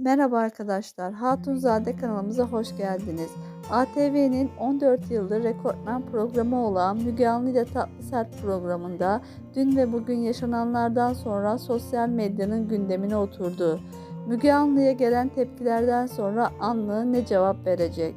Merhaba arkadaşlar, Hatunzade kanalımıza hoş geldiniz. ATV'nin 14 yıldır rekortmen programı olan Müge Anlı ile Tatlı Sert programında dün ve bugün yaşananlardan sonra sosyal medyanın gündemine oturdu. Müge Anlı'ya gelen tepkilerden sonra Anlı ne cevap verecek?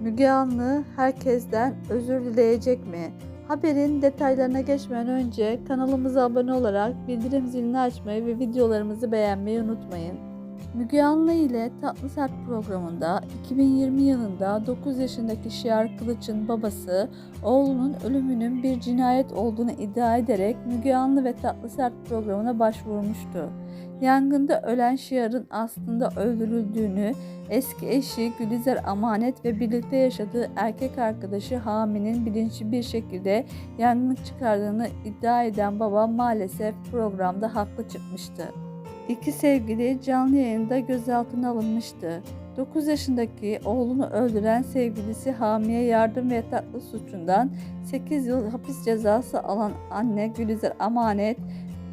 Müge Anlı herkesten özür dileyecek mi? Haberin detaylarına geçmeden önce kanalımıza abone olarak bildirim zilini açmayı ve videolarımızı beğenmeyi unutmayın. Müge Anlı ile Tatlı Sert programında 2020 yılında 9 yaşındaki Şiar Kılıç'ın babası oğlunun ölümünün bir cinayet olduğunu iddia ederek Müge Anlı ve Tatlı Sert programına başvurmuştu. Yangında ölen Şiar'ın aslında öldürüldüğünü, eski eşi Gülizar Amanet ve birlikte yaşadığı erkek arkadaşı Hami'nin bilinçli bir şekilde yangın çıkardığını iddia eden baba maalesef programda haklı çıkmıştı. İki sevgili canlı yayında gözaltına alınmıştı. 9 yaşındaki oğlunu öldüren sevgilisi Hami'ye yardım ve yataklı suçundan 8 yıl hapis cezası alan anne Gülizar Amanet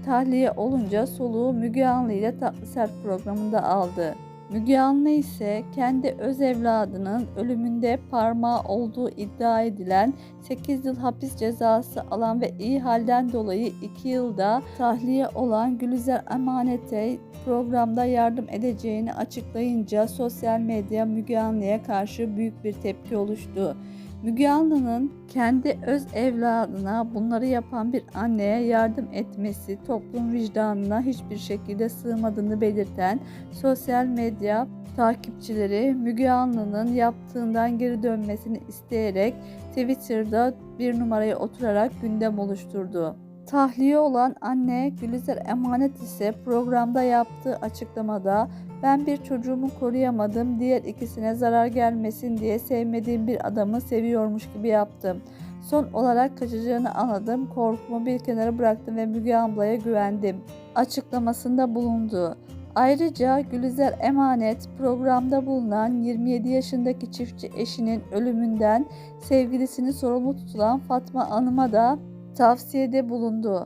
tahliye olunca soluğu Müge Anlı ile Tatlı Sert programında aldı. Müge Anlı ise kendi öz evladının ölümünde parmağı olduğu iddia edilen 8 yıl hapis cezası alan ve iyi halden dolayı 2 yılda tahliye olan Gülizar Emanet'e programda yardım edeceğini açıklayınca sosyal medya Müge Anlı'ya karşı büyük bir tepki oluştu. Müge Anlı'nın kendi öz evladına bunları yapan bir anneye yardım etmesi toplum vicdanına hiçbir şekilde sığmadığını belirten sosyal medya takipçileri Müge Anlı'nın yaptığından geri dönmesini isteyerek Twitter'da bir numaraya oturarak gündem oluşturdu. Tahliye olan anne Gülizar Emanet ise programda yaptığı açıklamada ben bir çocuğumu koruyamadım, diğer ikisine zarar gelmesin diye sevmediğim bir adamı seviyormuş gibi yaptım. Son olarak kaçacağını anladım, korkumu bir kenara bıraktım ve Müge ablaya güvendim. Açıklamasında bulundu. Ayrıca Gülizar Emanet programda bulunan 27 yaşındaki çiftçi eşinin ölümünden sevgilisini sorumlu tutulan Fatma Hanım'a da tavsiyede bulundu.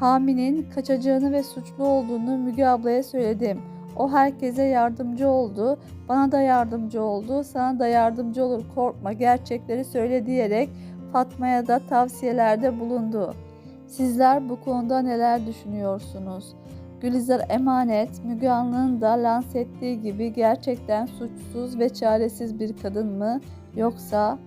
Hami'nin kaçacağını ve suçlu olduğunu Müge ablaya söyledim. O herkese yardımcı oldu. Bana da yardımcı oldu. Sana da yardımcı olur. Korkma, gerçekleri söyle diyerek Fatma'ya da tavsiyelerde bulundu. Sizler bu konuda neler düşünüyorsunuz? Gülizar Emanet, Müge Anlı'nın da lanse ettiği gibi gerçekten suçsuz ve çaresiz bir kadın mı? Yoksa